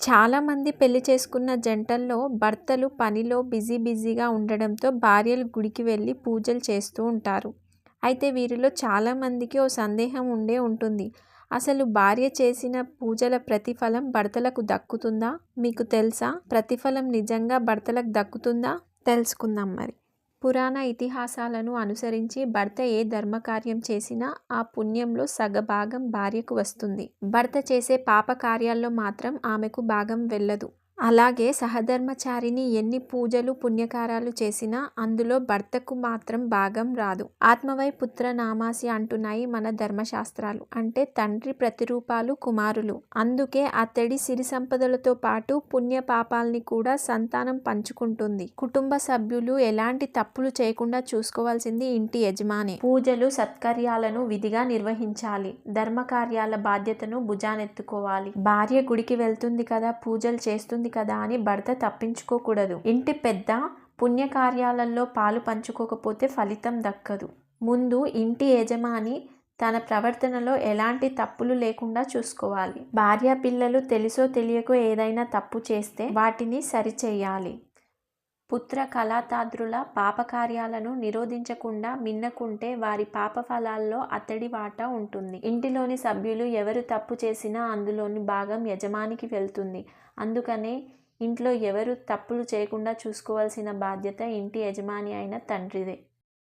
చాలామంది పెళ్ళి చేసుకున్న జంటల్లో భర్తలు పనిలో బిజీ బిజీగా ఉండడంతో భార్యలు గుడికి వెళ్ళి పూజలు చేస్తూ ఉంటారు. అయితే వీరిలో చాలామందికి ఓ సందేహం ఉండే ఉంటుంది. అసలు భార్య చేసిన పూజల ప్రతిఫలం భర్తలకు దక్కుతుందా? మీకు తెలుసా? ప్రతిఫలం నిజంగా భర్తలకు దక్కుతుందా? తెలుసుకుందాం మరి. పురాణ ఇతిహాసాలను అనుసరించి భర్త ఏ ధర్మకార్యం చేసినా ఆ పుణ్యంలో సగభాగం భార్యకు వస్తుంది. భర్త చేసే పాప కార్యాల్లో మాత్రం ఆమెకు భాగం వెళ్ళదు. అలాగే సహధర్మచారిని ఎన్ని పూజలు పుణ్యకారాలు చేసినా అందులో భర్తకు మాత్రం భాగం రాదు. ఆత్మవై పుత్ర నామాసి అంటున్నాయి మన ధర్మశాస్త్రాలు. అంటే తండ్రి ప్రతిరూపాలు కుమారులు. అందుకే అతడి సిరి సంపదలతో పాటు పుణ్య పాపాల్ని కూడా సంతానం పంచుకుంటుంది. కుటుంబ సభ్యులు ఎలాంటి తప్పులు చేయకుండా చూసుకోవాల్సింది ఇంటి యజమాని. పూజలు సత్కర్యాలను విధిగా నిర్వహించాలి. ధర్మ కార్యాల బాధ్యతను భుజానెత్తుకోవాలి. భార్య గుడికి వెళ్తుంది కదా పూజలు చేస్తుంది కదా అని భర్త తప్పించుకోకూడదు. ఇంటి పెద్ద పుణ్యకార్యాలలో పాలు పంచుకోకపోతే ఫలితం దక్కదు. ముందు ఇంటి యజమాని తన ప్రవర్తనలో ఎలాంటి తప్పులు లేకుండా చూసుకోవాలి. భార్య పిల్లలు తెలుసో తెలియకో ఏదైనా తప్పు చేస్తే వాటిని సరిచేయాలి పుత్ర కళాతాద్రుల పాపకార్యాలను నిరోధించకుండా మిన్నకుంటే వారి పాప ఫలాల్లో అతడి వాటా ఉంటుంది. ఇంటిలోని సభ్యులు ఎవరు తప్పు చేసినా అందులోని భాగం యజమానికి వెళ్తుంది. అందుకనే ఇంట్లో ఎవరు తప్పులు చేయకుండా చూసుకోవాల్సిన బాధ్యత ఇంటి యజమాని అయిన తండ్రిదే.